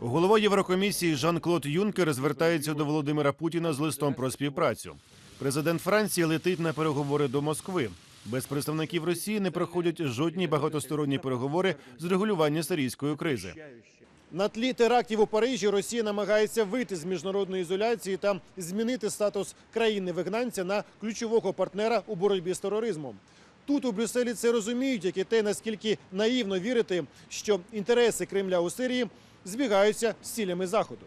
Голова Єврокомісії Жан-Клод Юнкер звертається до Володимира Путіна з листом про співпрацю. Президент Франції летить на переговори до Москви. Без представників Росії не проходять жодні багатосторонні переговори з регулювання сирійської кризи. На тлі терактів у Парижі Росія намагається вийти з міжнародної ізоляції та змінити статус країни-вигнанця на ключового партнера у боротьбі з тероризмом. Тут у Брюсселі це розуміють, як і те, наскільки наївно вірити, що інтереси Кремля у Сирії збігаються з цілями Заходу.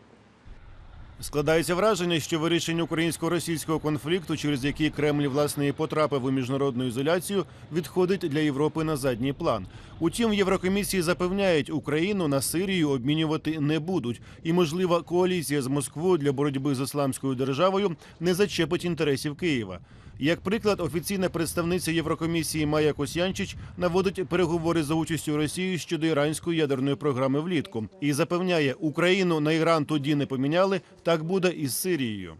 Складається враження, що вирішення українсько-російського конфлікту, через який Кремль власне і потрапив у міжнародну ізоляцію, відходить для Європи на задній план. Утім, в Єврокомісії запевняють, Україну на Сирію обмінювати не будуть, і можлива коаліція з Москвою для боротьби з ісламською державою не зачепить інтересів Києва. Як приклад, офіційна представниця Єврокомісії Майя Косянчич наводить переговори за участю Росії щодо іранської ядерної програми влітку і запевняє, Україну на Іран тоді не поміняли. Так буде і з Сирією.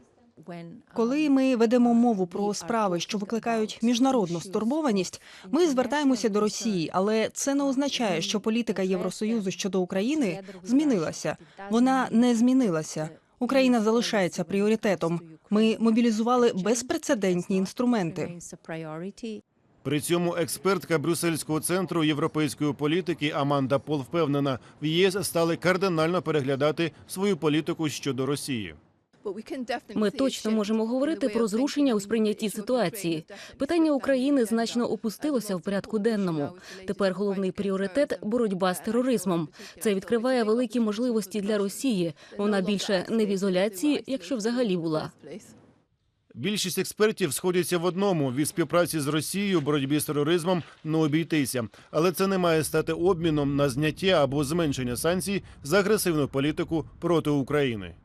Коли ми ведемо мову про справи, що викликають міжнародну стурбованість, ми звертаємося до Росії, але це не означає, що політика Євросоюзу щодо України змінилася. Вона не змінилася. Україна залишається пріоритетом. Ми мобілізували безпрецедентні інструменти. При цьому експертка Брюссельського центру європейської політики Аманда Пол впевнена, в ЄС стали кардинально переглядати свою політику щодо Росії. Ми точно можемо говорити про зрушення у сприйнятті ситуації. Питання України значно опустилося в порядку денному. Тепер головний пріоритет боротьба з тероризмом. Це відкриває великі можливості для Росії. Вона більше не в ізоляції, якщо взагалі була. Більшість експертів сходяться в одному: від співпраці з Росією боротьбі з тероризмом не обійтися, але це не має стати обміном на зняття або зменшення санкцій за агресивну політику проти України.